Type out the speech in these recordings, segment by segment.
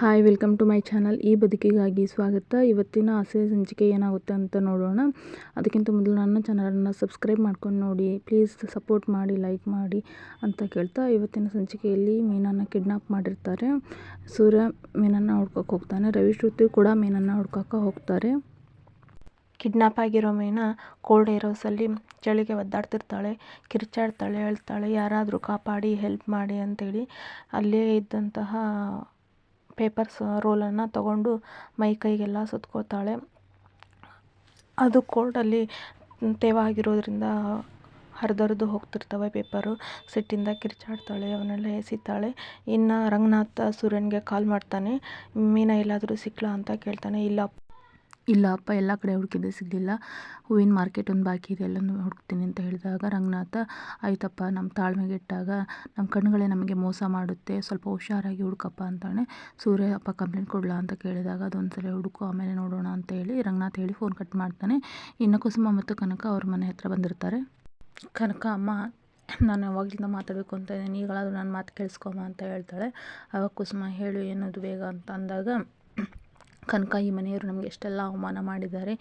Hi welcome to my channel ಈ ಬದುಕಿಗಾಗಿ ಸ್ವಾಗತ. ಇವತ್ತಿನ ಆಸೆ ಸಂಚಿಕೆ ಏನಾಗುತ್ತೆ ಅಂತ ನೋಡೋಣ. ಅದಕ್ಕಿಂತ ಮೊದಲು ನನ್ನ ಚಾನಲನ್ನು ಸಬ್ಸ್ಕ್ರೈಬ್ ಮಾಡ್ಕೊಂಡು ನೋಡಿ. ಪ್ಲೀಸ್ ಸಪೋರ್ಟ್ ಮಾಡಿ ಲೈಕ್ ಮಾಡಿ ಅಂತ ಕೇಳ್ತಾ ಇವತ್ತಿನ ಸಂಚಿಕೆಯಲ್ಲಿ ಮೀನನ್ನು ಕಿಡ್ನಾಪ್ ಮಾಡಿರ್ತಾರೆ. ಸೂರ್ಯ ಮೀನನ್ನು ಹುಡ್ಕೋಕೆ ಹೋಗ್ತಾನೆ. ರವಿ, ಶ್ರುತಿ ಕೂಡ ಮೀನನ್ನು ಹುಡ್ಕೋಕೆ ಹೋಗ್ತಾರೆ. ಕಿಡ್ನಾಪ್ ಆಗಿರೋ ಮೀನ ಕೋಲ್ಡ್ ಏರೋಸಲ್ಲಿ ಚಳಿಗೆ ಒದ್ದಾಡ್ತಿರ್ತಾಳೆ, ಕಿರ್ಚಾಡ್ತಾಳೆ ಹೇಳ್ತಾಳೆ ಯಾರಾದರೂ ಕಾಪಾಡಿ ಹೆಲ್ಪ್ ಮಾಡಿ ಅಂತೇಳಿ ಅಲ್ಲೇ ಇದ್ದಂತಹ ಪೇಪರ್ಸ್ ರೋಲನ್ನು ತಗೊಂಡು ಮೈ ಕೈಗೆಲ್ಲ ಸುತ್ಕೋತಾಳೆ ಅದು ಕೋಲ್ಡಲ್ಲಿ ತೇವ ಆಗಿರೋದ್ರಿಂದ ಹರಿದರ್ದು ಹೋಗ್ತಿರ್ತವೆ ಪೇಪರು. ಸಿಟ್ಟಿಂದ ಕಿರ್ಚಾಡ್ತಾಳೆ ಅವನ್ನೆಲ್ಲ ಎಸಿತಾಳೆ. ಇನ್ನು ರಂಗನಾಥ ಸೂರ್ಯನಿಗೆ ಕಾಲ್ ಮಾಡ್ತಾನೆ. ಮೀನಾ ಎಲ್ಲಾದರೂ ಸಿಕ್ಕಲಾ ಅಂತ ಕೇಳ್ತಾನೆ. ಇಲ್ಲ ಇಲ್ಲ, ಅಪ್ಪ ಎಲ್ಲ ಕಡೆ ಹುಡುಕಿದ್ದೆ ಸಿಗಲಿಲ್ಲ. ಹೂವಿನ ಮಾರ್ಕೆಟ್ ಒಂದು ಬಾಕಿ ಇದೆ, ಎಲ್ಲನೂ ಹುಡುಕ್ತೀನಿ ಅಂತ ಹೇಳಿದಾಗ ರಂಗನಾಥ, ಆಯ್ತಪ್ಪ ನಮ್ಮ ತಾಳ್ಮೆಗೆ ಇಟ್ಟಾಗ ನಮ್ಮ ಕಣ್ಣುಗಳೇ ನಮಗೆ ಮೋಸ ಮಾಡುತ್ತೆ, ಸ್ವಲ್ಪ ಹುಷಾರಾಗಿ ಹುಡುಕಪ್ಪ ಅಂತಾನೆ. ಸೂರ್ಯ, ಅಪ್ಪ ಕಂಪ್ಲೇಂಟ್ ಕೊಡಲಾ? ಅಂತ ಕೇಳಿದಾಗ ಅದೊಂದು ಸಲ ಹುಡುಕು, ಆಮೇಲೆ ನೋಡೋಣ ಅಂತ ಹೇಳಿ ರಂಗನಾಥ್ ಹೇಳಿ ಫೋನ್ ಕಟ್ ಮಾಡ್ತಾನೆ. ಇನ್ನು ಕುಸುಮ ಮತ್ತು ಕನಕ ಅವ್ರ ಮನೆ ಹತ್ರ ಬಂದಿರ್ತಾರೆ. ಕನಕ, ಅಮ್ಮ, ನಾನು ಯಾವಾಗಲಿಂದ ಮಾತಾಡಬೇಕು ಅಂತ ಇದ್ದೀನಿ, ಈಗಲಾದರೂ ನಾನು ಮಾತು ಕೇಳಿಸ್ಕೊಮ್ಮ ಅಂತ ಹೇಳ್ತಾಳೆ. ಆವಾಗ ಕುಸುಮ, ಹೇಳು, ಏನದು ಬೇಗ ಅಂತ ಅಂದಾಗ ಕನಕ ಈ ಮನೆಯವರು ನಮಗೆ ಎಷ್ಟೆಲ್ಲ ಅವಮಾನ ಮಾಡಿದ್ದಾರೆ.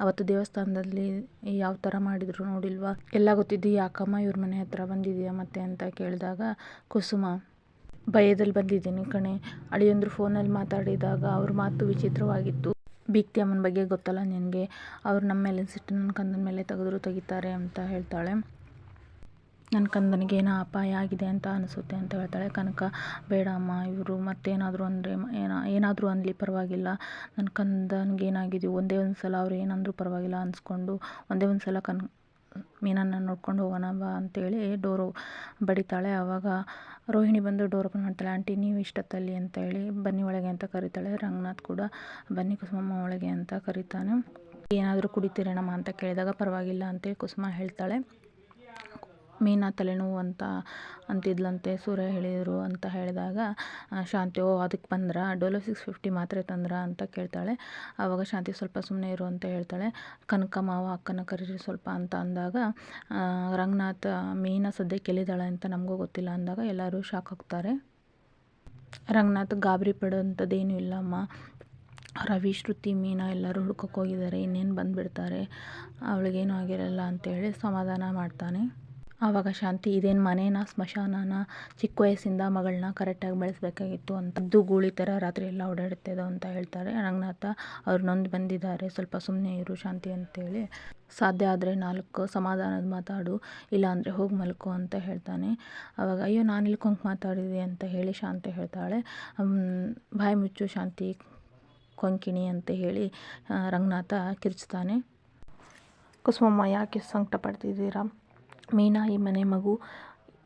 ಅವತ್ತು ದೇವಸ್ಥಾನದಲ್ಲಿ ಯಾವ ಥರ ಮಾಡಿದರು ನೋಡಿಲ್ವಾ? ಎಲ್ಲ ಗೊತ್ತಿದ್ದು, ಯಾಕಮ್ಮ ಇವ್ರ ಮನೆ ಹತ್ರ ಬಂದಿದೆಯಾ ಮತ್ತೆ ಅಂತ ಕೇಳಿದಾಗ, ಕುಸುಮ, ಭಯದಲ್ಲಿ ಬಂದಿದ್ದೀನಿ ಕಣೆ. ಅಳಿಯಂದ್ರು ಫೋನಲ್ಲಿ ಮಾತಾಡಿದಾಗ ಅವ್ರ ಮಾತು ವಿಚಿತ್ರವಾಗಿತ್ತು. ಬೀಗ್ತಿ ಅಮ್ಮನ ಬಗ್ಗೆ ಗೊತ್ತಲ್ಲ ನಿನಗೆ. ಅವ್ರು ನಮ್ಮ ಮೇಲೆ, ಸಿಟ್ಟು ನನ್ನ ಕಂದನ ಮೇಲೆ ತೆಗೆದ್ರು ತೆಗಿತಾರೆ ಅಂತ ಹೇಳ್ತಾಳೆ. ನನ್ನ ಕಂದನಿಗೆ ಏನೋ ಅಪಾಯ ಆಗಿದೆ ಅಂತ ಅನಿಸುತ್ತೆ ಅಂತ ಹೇಳ್ತಾಳೆ. ಕನಕ ಬೇಡ ಅಮ್ಮ ಇವರು ಮತ್ತೇನಾದರೂ ಅಂದರೆ ಏನೋ ಏನಾದರೂ ಅನ್ನಲಿ ಪರವಾಗಿಲ್ಲ. ನನ್ನ ಕಂದನಿಗೆ ಏನಾಗಿದೆ? ಒಂದೇ ಒಂದು ಸಲ ಅವ್ರು ಏನಂದರೂ ಪರವಾಗಿಲ್ಲ ಅನ್ಸ್ಕೊಂಡು ಒಂದೇ ಒಂದು ಸಲ ಕನ್ ಮೀನನ್ನು ನೋಡ್ಕೊಂಡು ಹೋಗೋಣ ಬಾ ಅಂತೇಳಿ ಡೋರು ಬಡಿತಾಳೆ. ಆವಾಗ ರೋಹಿಣಿ ಬಂದು ಡೋರ್ ಓಪನ್ ಮಾಡ್ತಾಳೆ. ಆಂಟಿ, ನೀವು ಇಷ್ಟೊತ್ತಲ್ಲಿ ಅಂತ ಹೇಳಿ ಬನ್ನಿ ಒಳಗೆ ಅಂತ ಕರೀತಾಳೆ. ರಂಗನಾಥ್ ಕೂಡ ಬನ್ನಿ ಕುಸುಮಮ್ಮ ಒಳಗೆ ಅಂತ ಕರೀತಾನೆ. ಏನಾದರೂ ಕುಡಿತೀರೇನಮ್ಮ ಅಂತ ಕೇಳಿದಾಗ ಪರವಾಗಿಲ್ಲ ಅಂತೇಳಿ ಕುಸುಮ ಹೇಳ್ತಾಳೆ. ಮೀನಾ ತಲೆನೋವು ಅಂತ ಅಂತಿದ್ಲಂತೆ ಸೂರ್ಯ ಹೇಳಿದರು ಅಂತ ಹೇಳಿದಾಗ ಶಾಂತಿ, ಓ ಅದಕ್ಕೆ ಬಂದ್ರ? ಡೋಲೋ ಸಿಕ್ಸ್ ಫಿಫ್ಟಿ ಮಾತ್ರೆ ತಂದ್ರ ಅಂತ ಕೇಳ್ತಾಳೆ. ಆವಾಗ ಶಾಂತಿ ಸ್ವಲ್ಪ ಸುಮ್ಮನೆ ಇರು ಅಂತ ಹೇಳ್ತಾಳೆ. ಕನಕ ಮಾವ ಅಕ್ಕನ ಕರೀರಿ ಸ್ವಲ್ಪ ಅಂತ ಅಂದಾಗ ರಂಗನಾಥ್ ಮೀನಾ ಸದ್ಯಕ್ಕೆ ಎಲ್ಲಿದ್ದಾಳೆ ಅಂತ ನಮಗೂ ಗೊತ್ತಿಲ್ಲ ಅಂದಾಗ ಎಲ್ಲರೂ ಶಾಕ್ ಆಗ್ತಾರೆ. ರಂಗನಾಥ್ ಗಾಬರಿ ಪಡೋಂಥದ್ದೇನೂ ಇಲ್ಲಮ್ಮ ರವಿ, ಶ್ರುತಿ, ಮೀನಾ ಎಲ್ಲರೂ ಹುಡ್ಕೋಕೆ ಹೋಗಿದ್ದಾರೆ. ಇನ್ನೇನು ಬಂದುಬಿಡ್ತಾರೆ? ಅವಳಿಗೇನು ಆಗಿರಲ್ಲ ಅಂತೇಳಿ ಸಮಾಧಾನ ಮಾಡ್ತಾನೆ. ಆವಾಗ ಶಾಂತಿ ಇದೇನು ಮನೇನ, ಸ್ಮಶಾನನ, ಚಿಕ್ಕ ವಯಸ್ಸಿಂದ ಮಗಳನ್ನ ಕರೆಕ್ಟಾಗಿ ಬೆಳೆಸಬೇಕಾಗಿತ್ತು ಅಂತ. ಗೂಳಿ ಥರ ರಾತ್ರಿ ಎಲ್ಲ ಓಡಾಡುತ್ತಿದ್ದೋ ಅಂತ ಹೇಳ್ತಾರೆ. ರಂಗನಾಥ ಅವ್ರು ನೊಂದು ಬಂದಿದ್ದಾರೆ. ಸ್ವಲ್ಪ ಸುಮ್ಮನೆ ಇರು ಶಾಂತಿ ಅಂತೇಳಿ. ಸಾಧ್ಯ ಆದರೆ ನಾಲ್ಕು ಸಮಾಧಾನದ ಮಾತಾಡು ಇಲ್ಲಾಂದರೆ ಹೋಗಿ ಮಲ್ಕೊ ಅಂತ ಹೇಳ್ತಾನೆ. ಆವಾಗ ಅಯ್ಯೋ ನಾನು ಇಲ್ಕೊಂಗೆ ಮಾತಾಡಿದೆ ಅಂತ ಹೇಳಿ ಶಾಂತಿ ಹೇಳ್ತಾಳೆ. ಬಾಯಿ ಮುಚ್ಚು ಶಾಂತಿ, ಕೊಂಕಿಣಿ ಅಂತ ಹೇಳಿ, ರಂಗನಾಥ ಕಿರ್ಚ್ತಾನೆ. ಕುಸುಮಮ್ಮ ಯಾಕೆ ಸಂಕಟ ಪಡ್ತಿದ್ದೀರಾ? ಮೀನಾ, ಈ ಮನೆ ಮಗು,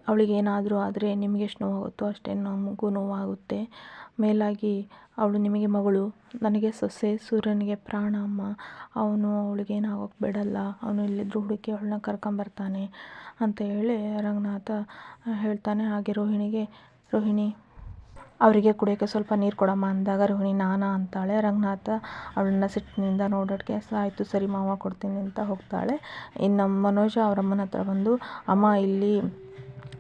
ಅವಳಿಗೇನಾದರೂ ಆದರೆ ನಿಮಗೆ ಎಷ್ಟು ನೋವಾಗುತ್ತೋ ಅಷ್ಟೇ ನಮಗೂ ನೋವಾಗುತ್ತೆ. ಮೇಲಾಗಿ ಅವಳು ನಿಮಗೆ ಮಗಳು. ನನಗೆ ಸೊಸೆ, ಸೂರ್ಯನಿಗೆ ಪ್ರಾಣ, ಅಮ್ಮ. ಅವನು ಅವಳಿಗೇನಾಗೋಕ್ಕೆ ಬೇಡಲ್ಲ. ಅವನು ಎಲ್ಲಿದ್ದರೂ ಹುಡುಕಿ ಅವಳನ್ನ ಕರ್ಕೊಂಬರ್ತಾನೆ ಅಂತ ಹೇಳಿ ರಂಗನಾಥ ಹೇಳ್ತಾನೆ. ಹಾಗೆ ರೋಹಿಣಿಗೆ, ರೋಹಿಣಿ ಅವರಿಗೆ ಕುಡಿಯೋಕ್ಕೆ ಸ್ವಲ್ಪ ನೀರು ಕೊಡಮ್ಮ ಅಂದಾಗ, ರೋಹಿಣಿ, ನಾನಾ ಅಂತಾಳೆ. ರಂಗನಾಥ ಅವಳನ್ನ ಸಿಟ್ಟಿನಿಂದ ನೋಡೋಕ್ಕೆ ಆಯಿತು, ಸರಿ, ಮಾವ, ಕೊಡ್ತೀನಿ ಅಂತ ಹೋಗ್ತಾಳೆ. ಇನ್ನು ಮನೋಜ ಅವ್ರ ಅಮ್ಮನ ಹತ್ರ ಬಂದು, ಅಮ್ಮ, ಇಲ್ಲಿ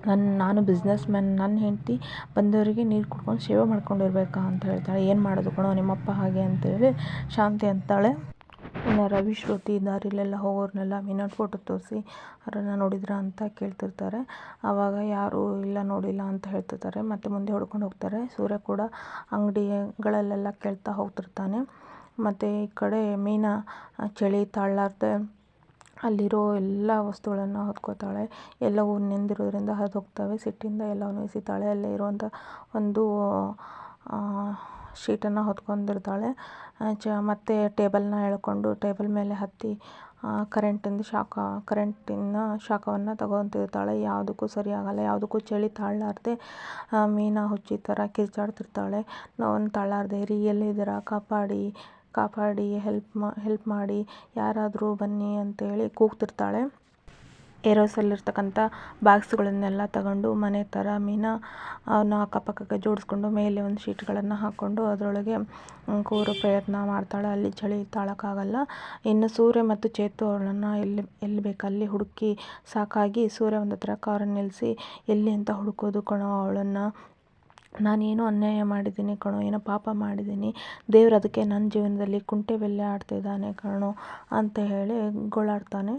ನನ್ನ ನಾನು ಬಿಸ್ನೆಸ್ ಮ್ಯಾನ್ ನನ್ನ ಹೆಂಡತಿ ಬಂದವರಿಗೆ ನೀರು ಕುಡ್ಕೊಂಡು ಸೇವೆ ಮಾಡ್ಕೊಂಡಿರ್ಬೇಕಾ? ಅಂತ ಹೇಳ್ತಾಳೆ. ಏನು ಮಾಡೋದು ಕಣೋ, ನಿಮ್ಮಪ್ಪ ಹಾಗೆ ಅಂತೇಳಿ ಶಾಂತಿ ಅಂತಾಳೆ. ಇನ್ನು ರವಿ, ಶ್ರುತಿ ದಾರಿಲೆಲ್ಲ ಹೋಗೋರ್ನೆಲ್ಲ ಮೀನಾ ಫೋಟೋ ತೋರಿಸಿ ಅವರನ್ನು ನೋಡಿದ್ರ ಅಂತ ಕೇಳ್ತಿರ್ತಾರೆ. ಆವಾಗ ಯಾರೂ ಇಲ್ಲ ನೋಡಿಲ್ಲ ಅಂತ ಹೇಳ್ತಿರ್ತಾರೆ. ಮತ್ತು ಮುಂದೆ ಹೊಡ್ಕೊಂಡು ಹೋಗ್ತಾರೆ. ಸೂರ್ಯ ಕೂಡ ಅಂಗಡಿಗಳಲ್ಲೆಲ್ಲ ಕೇಳ್ತಾ ಹೋಗ್ತಿರ್ತಾನೆ. ಮತ್ತು ಈ ಕಡೆ ಮೀನಾ, ಚಳಿ, ತಾಳಲಾರ್ದೆ ಅಲ್ಲಿರೋ ಎಲ್ಲ ವಸ್ತುಗಳನ್ನು ಹೊತ್ಕೋತಾಳೆ. ಎಲ್ಲವೂ ನೆಂದಿರೋದ್ರಿಂದ ಹರಿದು ಹೋಗ್ತವೆ. ಸಿಟ್ಟಿಂದ ಎಲ್ಲವನ್ನು ಎಸಿತಾಳೆ ಅಲ್ಲೇ ಇರುವಂಥ ಒಂದು ಶೀಟನ್ನು ಹೊತ್ಕೊಂಡಿರ್ತಾಳೆ. ಚ, ಮತ್ತು ಟೇಬಲ್ನ ಎಳ್ಕೊಂಡು ಟೇಬಲ್ ಮೇಲೆ ಹತ್ತಿ ಕರೆಂಟಿಂದ ಶಾಖ, ಕರೆಂಟಿನ ಶಾಖವನ್ನು ತಗೊತಿರ್ತಾಳೆ. ಯಾವುದಕ್ಕೂ ಸರಿ ಆಗಲ್ಲ ಯಾವುದಕ್ಕೂ ಚಳಿ ತಾಳಲಾರ್ದೆ ಮೀನ ಹುಚ್ಚಿ ಥರ ಕಿರ್ಚಾಡ್ತಿರ್ತಾಳೆ. ನೋವನ್ನು ತಾಳಲಾರ್ದೆ ರೀ ಎಲ್ಲಿದ್ದೀರಾ ಕಾಪಾಡಿ ಕಾಪಾಡಿ ಹೆಲ್ಪ್ ಮಾ ಹೆಲ್ಪ್ ಮಾಡಿ, ಯಾರಾದರೂ ಬನ್ನಿ ಅಂತೇಳಿ ಕೂಗ್ತಿರ್ತಾಳೆ. ಏರೋಸಲ್ಲಿರ್ತಕ್ಕಂಥ ಬಾಕ್ಸ್ಗಳನ್ನೆಲ್ಲ ತಗೊಂಡು ಮನೆ ಥರ ಮೀನಾ ಅವನ್ನ ಅಕ್ಕಪಕ್ಕಕ್ಕೆ ಜೋಡಿಸ್ಕೊಂಡು ಮೇಲೆ ಒಂದು ಶೀಟ್ಗಳನ್ನು ಹಾಕ್ಕೊಂಡು ಅದರೊಳಗೆ ಕೂರು ಪ್ರಯತ್ನ ಮಾಡ್ತಾಳೆ. ಅಲ್ಲಿ ಚಳಿ ತಾಳೋಕ್ಕಾಗಲ್ಲ. ಇನ್ನು ಸೂರ್ಯ ಮತ್ತು ಚೇತು ಅವಳನ್ನು ಎಲ್ಲಿ ಎಲ್ಲಿ ಬೇಕಲ್ಲಿ ಹುಡುಕಿ ಸಾಕಾಗಿ ಸೂರ್ಯ ಒಂದು ಹತ್ರ ಕಾರನ್ನು ನಿಲ್ಲಿಸಿ ಎಲ್ಲಿ ಅಂತ ಹುಡುಕೋದು ಕಣೋ ಅವಳನ್ನು. ನಾನೇನು ಅನ್ಯಾಯ ಮಾಡಿದ್ದೀನಿ ಕಣೋ, ಏನೋ ಪಾಪ ಮಾಡಿದ್ದೀನಿ. ದೇವ್ರು ಅದಕ್ಕೆ ನನ್ನ ಜೀವನದಲ್ಲಿ ಕುಂಟೆ ಬೆಲ್ಲೆ ಆಡ್ತಿದ್ದಾನೆ ಕಣೋ ಅಂತ ಹೇಳಿ ಗೋಳಾಡ್ತಾನೆ.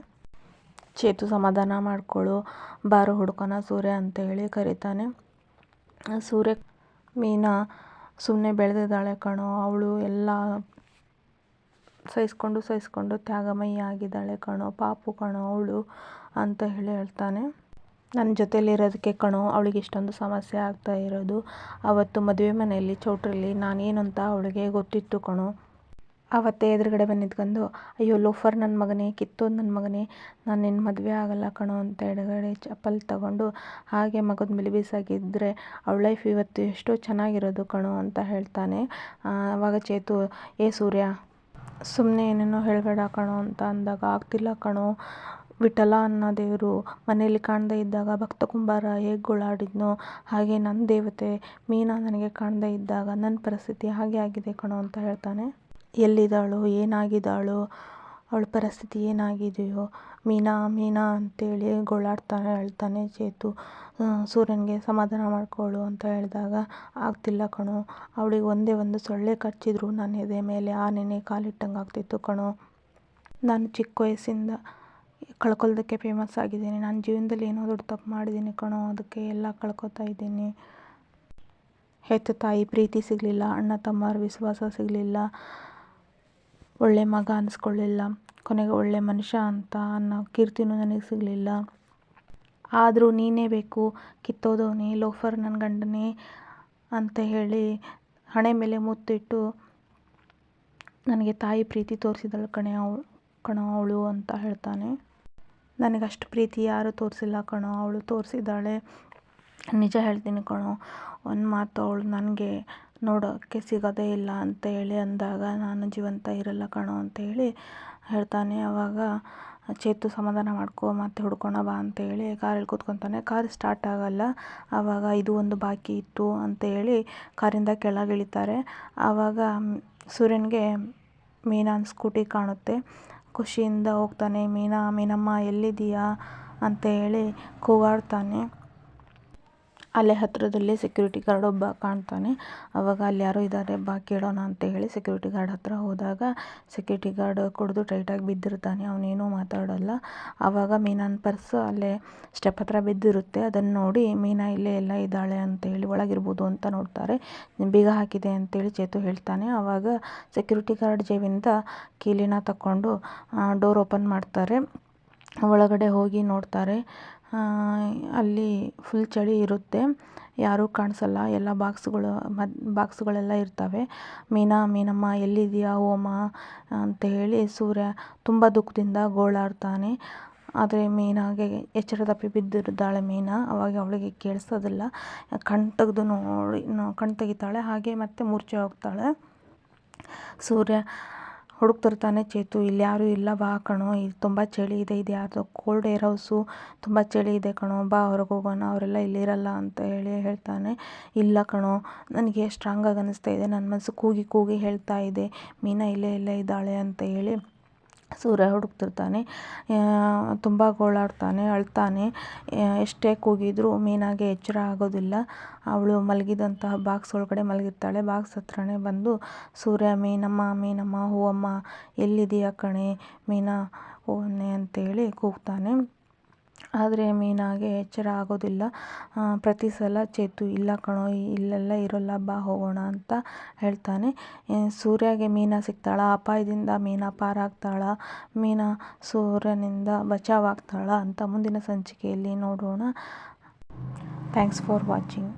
ಚೇತು ಸಮಾಧಾನ ಮಾಡ್ಕೊಳು, ಬಾರು ಹುಡ್ಕೋಣ ಸೂರ್ಯ ಅಂತ ಹೇಳಿ ಕರೀತಾನೆ. ಸೂರ್ಯ ಮೀನಾ ಸುಮ್ಮನೆ ಬೆಳೆದಿದ್ದಾಳೆ ಕಣೋ, ಅವಳು ಎಲ್ಲ ಸಹಿಸ್ಕೊಂಡು ಸಹಿಸ್ಕೊಂಡು ತ್ಯಾಗಮಯಿ ಆಗಿದ್ದಾಳೆ ಕಣೋ, ಪಾಪು ಕಣೋ ಅವಳು ಅಂತ ಹೇಳಿ ಹೇಳ್ತಾನೆ. ನನ್ನ ಜೊತೆಲಿರೋದಕ್ಕೆ ಕಣೋ, ಅವಳಿಗೆ ಇಷ್ಟೊಂದು ಸಮಸ್ಯೆ ಆಗ್ತಾ ಇರೋದು, ಅವತ್ತು ಮದುವೆ ಮನೆಯಲ್ಲಿ ಚೌಟ್ರಲ್ಲಿ ನಾನೇನು ಅಂತ ಅವಳಿಗೆ ಗೊತ್ತಿತ್ತು ಕಣೋ. ಆವತ್ತೇ ಎದುರುಗಡೆ ಬಂದು ಅಯ್ಯೋ, ಲೋಫರ್ ನನ್ನ ಮಗನೇ ಕಿತ್ತೋದು ನನ್ನ ಮಗನೇ, ನಾನು ನಿನ್ನ ಮದುವೆ ಆಗಲ್ಲ ಕಣೋ ಅಂತ ಎಡಗಡೆ ಚಪ್ಪಲಿ ತಗೊಂಡು, ಹಾಗೆ ಮಗದ ಮೇಲೆ ಬೀಸಾಗಿದ್ದರೆ ಅವಳ ಲೈಫ್ ಇವತ್ತು ಎಷ್ಟೋ ಚೆನ್ನಾಗಿರೋದು ಕಣೋ ಅಂತ ಹೇಳ್ತಾನೆ. ಆವಾಗ ಚೇತು, ಏ ಸೂರ್ಯ ಸುಮ್ಮನೆ ಏನೇನೋ ಹೇಳಬೇಡ ಕಣೋ ಅಂತ ಅಂದಾಗ, ಆಗ್ತಿಲ್ಲ ಕಣೋ, ವಿಠಲ ಅನ್ನೋ ದೇವರು ಮನೆಯಲ್ಲಿ ಕಾಣದೇ ಇದ್ದಾಗ ಭಕ್ತ ಕುಂಬಾರ ಹೇಗೆ ಗೋಳಾಡಿದ್ನೋ, ಹಾಗೆ ನನ್ನ ದೇವತೆ ಮೀನಾ ನನಗೆ ಕಾಣದೇ ಇದ್ದಾಗ ನನ್ನ ಪರಿಸ್ಥಿತಿ ಹಾಗೆ ಆಗಿದೆ ಕಣೋ ಅಂತ ಹೇಳ್ತಾನೆ. ಎಲ್ಲಿದ್ದಾಳೋ, ಏನಾಗಿದ್ದಾಳೋ, ಅವಳ ಪರಿಸ್ಥಿತಿ ಏನಾಗಿದೆಯೋ, ಮೀನಾ ಮೀನಾ ಅಂತೇಳಿ ಗೋಳಾಡ್ತಾನೆ ಹೇಳ್ತಾನೆ ಚೇತು. ಸೂರ್ಯನಿಗೆ ಸಮಾಧಾನ ಮಾಡಿಕೊಳ್ಳು ಅಂತ ಹೇಳಿದಾಗ, ಆಗ್ತಿಲ್ಲ ಕಣೋ, ಅವಳಿಗೆ ಒಂದೇ ಒಂದು ಸೊಳ್ಳೆ ಕಚ್ಚಿದ್ರು ನನ್ನ ಎದೆ ಮೇಲೆ ಆನೆನೆ ಕಾಲಿಟ್ಟಂಗೆ ಆಗ್ತಿತ್ತು ಕಣೋ. ನಾನು ಚಿಕ್ಕ ವಯಸ್ಸಿಂದ ಕಳ್ಕೊಳ್ಳೋದಕ್ಕೆ ಫೇಮಸ್ ಆಗಿದ್ದೀನಿ. ನಾನು ಜೀವನದಲ್ಲಿ ಏನೋ ದೊಡ್ಡ ತಪ್ಪು ಮಾಡಿದ್ದೀನಿ ಕಣೋ, ಅದಕ್ಕೆ ಎಲ್ಲ ಕಳ್ಕೊತಾ ಇದ್ದೀನಿ. ಹೆತ್ತ ತಾಯಿ ಪ್ರೀತಿ ಸಿಗಲಿಲ್ಲ, ಅಣ್ಣ ತಮ್ಮರ ವಿಶ್ವಾಸ ಸಿಗಲಿಲ್ಲ. ಒಳ್ಳೆ ಮಗ ಅನಿಸ್ಕೊಳ್ಳಿಲ್ಲ. ಕೊನೆಗೆ ಒಳ್ಳೆ ಮನುಷ್ಯ ಅಂತ ಅನ್ನೋ ಕೀರ್ತಿನೂ ನನಗೆ ಸಿಗಲಿಲ್ಲ. ಆದರೂ ನೀನೇ ಬೇಕು. ಕಿತ್ತೋದವನೇ, ಲೋಫರ್ ನನ್ನ ಗಂಡನೇ ಅಂತ ಹೇಳಿ ಹಣೆ ಮೇಲೆ ಮುತ್ತಿಟ್ಟು ನನಗೆ ತಾಯಿ ಪ್ರೀತಿ ತೋರಿಸಿದಳು ಕಣೆ ಅವಳು, ಕಣೋ ಅವಳು ಅಂತ ಹೇಳ್ತಾನೆ. ನನಗಷ್ಟು ಪ್ರೀತಿ ಯಾರೂ ತೋರಿಸಿಲ್ಲ ಕಣೋ ಅವಳು ತೋರಿಸಿದ್ದಾಳೆ. ನಿಜ ಹೇಳ್ತೀನಿ ಕಣೋ, ಒಂದು ಮಾತು ಅವಳು ನನಗೆ ನೋಡೋಕ್ಕೆ ಸಿಗೋದೇ ಇಲ್ಲ ಅಂತ ಹೇಳಿ ಅಂದಾಗ, ನಾನು ಜೀವಂತ ಇರಲ್ಲ ಕಣೋ ಅಂತ ಹೇಳಿ ಹೇಳ್ತಾನೆ. ಆವಾಗ ಚೇತು ಸಮಾಧಾನ ಮಾಡ್ಕೊ, ಮತ್ತೆ ಹುಡ್ಕೋಣ ಬಾ ಅಂತ ಹೇಳಿ ಕಾರಲ್ಲಿ ಕೂತ್ಕೊತಾನೆ. ಕಾರ್ ಸ್ಟಾರ್ಟ್ ಆಗಲ್ಲ ಆವಾಗ ಇದು ಒಂದು ಬಾಕಿ ಇತ್ತು ಅಂತ ಹೇಳಿ ಕಾರಿಂದ ಕೆಳಗಿಳಿತಾರೆ ಆವಾಗ ಸೂರ್ಯನಿಗೆ ಮೀನಾನ ಸ್ಕೂಟಿ ಕಾಣುತ್ತೆ. ಖುಷಿಯಿಂದ ಹೋಗ್ತಾನೆ, ಮೀನಾ, ಮೀನಮ್ಮ, ಎಲ್ಲಿದ್ದೀಯಾ? ಅಂತ ಹೇಳಿ ಕೂಗಾಡ್ತಾನೆ. ಅಲ್ಲೇ ಹತ್ತಿರದಲ್ಲಿ ಸೆಕ್ಯೂರಿಟಿ ಗಾರ್ಡ್ ಒಬ್ಬ ಕಾಣ್ತಾನೆ. ಅವಾಗ ಅಲ್ಲಿ ಯಾರೋ ಇದ್ದಾರೆ ಬಾ ಕೇಳೋಣ ಅಂತ ಹೇಳಿ ಸೆಕ್ಯೂರಿಟಿ ಗಾರ್ಡ್ ಹತ್ತಿರ ಹೋದಾಗ ಸೆಕ್ಯೂರಿಟಿ ಗಾರ್ಡ್ ಕುಡಿದು ಟೈಟಾಗಿ ಬಿದ್ದಿರ್ತಾನೆ. ಅವನೇನೂ ಮಾತಾಡೋಲ್ಲ. ಆವಾಗ ಮೀನಾನ ಪರ್ಸ್ ಅಲ್ಲೇ ಸ್ಟೆಪ್ ಹತ್ರ ಬಿದ್ದಿರುತ್ತೆ. ಅದನ್ನು ನೋಡಿ, ಮೀನಾ ಇಲ್ಲೇ ಎಲ್ಲ ಇದ್ದಾಳೆ ಅಂತ ಹೇಳಿ ಒಳಗಿರ್ಬೋದು ಅಂತ ನೋಡ್ತಾರೆ. ಬೀಗ ಹಾಕಿದೆ ಅಂತೇಳಿ ಚೇತು ಹೇಳ್ತಾನೆ. ಆವಾಗ ಸೆಕ್ಯೂರಿಟಿ ಗಾರ್ಡ್ ಜೇಬಿಂದ ಕೀಲಿನ ತಗೊಂಡು ಡೋರ್ ಓಪನ್ ಮಾಡ್ತಾರೆ. ಒಳಗಡೆ ಹೋಗಿ ನೋಡ್ತಾರೆ. ಅಲ್ಲಿ ಫುಲ್ ಚಳಿ ಇರುತ್ತೆ. ಯಾರೂ ಕಾಣಿಸಲ್ಲ. ಎಲ್ಲ ಬಾಕ್ಸ್ಗಳು, ಮದ್, ಬಾಕ್ಸ್ಗಳೆಲ್ಲ ಇರ್ತವೆ. ಮೀನಾ, ಮೀನಮ್ಮ, ಎಲ್ಲಿದ್ದೀಯಾ, ಓಮ ಅಂತ ಹೇಳಿ ಸೂರ್ಯ ತುಂಬ ದುಃಖದಿಂದ ಗೋಳಾಡ್ತಾನೆ. ಆದರೆ ಮೀನಾಗೆ ಎಚ್ಚರ ತಪ್ಪಿ ಬಿದ್ದಿದ್ದಾಳೆ ಮೀನಾ. ಅವಾಗ ಅವಳಿಗೆ ಕೇಳಿಸೋದಿಲ್ಲ. ಕಣ್ಣು ತೆಗೆದು ನೋಡಿ ಕಣ್ಣು ತೆಗಿತಾಳೆ. ಹಾಗೆ ಮತ್ತೆ ಮೂರ್ಛೆ ಹೋಗ್ತಾಳೆ. ಸೂರ್ಯ ಹುಡುಕ್ತಿರ್ತಾನೆ ಚೇತು, ಇಲ್ಲಿ ಯಾರು ಇಲ್ಲ ಬಾ ಕಣೋ, ಇಲ್ಲಿ ತುಂಬ ಚಳಿ ಇದೆ, ಇದು ಯಾರ್ದೋ ಕೋಲ್ಡ್ ಏರ್ ಹೌಸು ತುಂಬ ಚಳಿ ಇದೆ ಕಣೋ, ಬಾ ಹೊರಗೆ ಹೋಗೋಣ, ಅವರೆಲ್ಲ ಇಲ್ಲಿರಲ್ಲ ಅಂತ ಹೇಳಿ ಹೇಳ್ತಾನೆ. ಇಲ್ಲ ಕಣೋ, ನನಗೆ ಸ್ಟ್ರಾಂಗಾಗಿ ಅನ್ನಿಸ್ತಾ ಇದೆ ನನ್ನ ಮನಸ್ಸು ಕೂಗಿ ಕೂಗಿ ಹೇಳ್ತಾ ಇದೆ, ಮೀನಾ ಇಲ್ಲೇ ಇಲ್ಲೇ, ಇದ್ದಾಳೆ ಅಂತ ಹೇಳಿ ಸೂರ್ಯ ಹುಡುಕ್ತಿರ್ತಾನೆ ತುಂಬ ಗೋಳಾಡ್ತಾನೆ, ಅಳ್ತಾನೆ. ಎಷ್ಟೇ ಕೂಗಿದರೂ ಮೀನಾಗೆ ಎಚ್ಚರ ಆಗೋದಿಲ್ಲ. ಅವಳು ಮಲಗಿದಂತಹ ಬಾಕ್ಸ್ ಒಳಗಡೆ ಮಲಗಿರ್ತಾಳೆ. ಬಾಕ್ಸ್ ಹತ್ರನೇ ಬಂದು, ಸೂರ್ಯ, ಮೀನಮ್ಮ ಮೀನಮ್ಮ, ಹೂವಮ್ಮ ಎಲ್ಲಿದೆಯಾ ಕಣೆ, ಮೀನಾ, ಹೂವನ್ನೇ ಅಂತೇಳಿ ಕೂಗ್ತಾನೆ. ಆದರೆ ಮೀನಾಗೆ ಎಚ್ಚರ ಆಗೋದಿಲ್ಲ. ಪ್ರತಿ ಸಲ ಚೇತು, ಇಲ್ಲ ಕಣೋ ಇಲ್ಲೆಲ್ಲ ಇರೋಲ್ಲ, ಬಾ, ಹೋಗೋಣ ಅಂತ ಹೇಳ್ತಾನೆ. ಸೂರ್ಯಗೆ ಮೀನಾ ಸಿಗ್ತಾಳ, ಅಪಾಯದಿಂದ ಮೀನಾ ಪಾರಾಗ್ತಾಳ, ಮೀನಾ ಸೂರ್ಯನಿಂದ ಬಚಾವಾಗ್ತಾಳ ಅಂತ ಮುಂದಿನ ಸಂಚಿಕೆಯಲ್ಲಿ ನೋಡೋಣ. Thanks for watching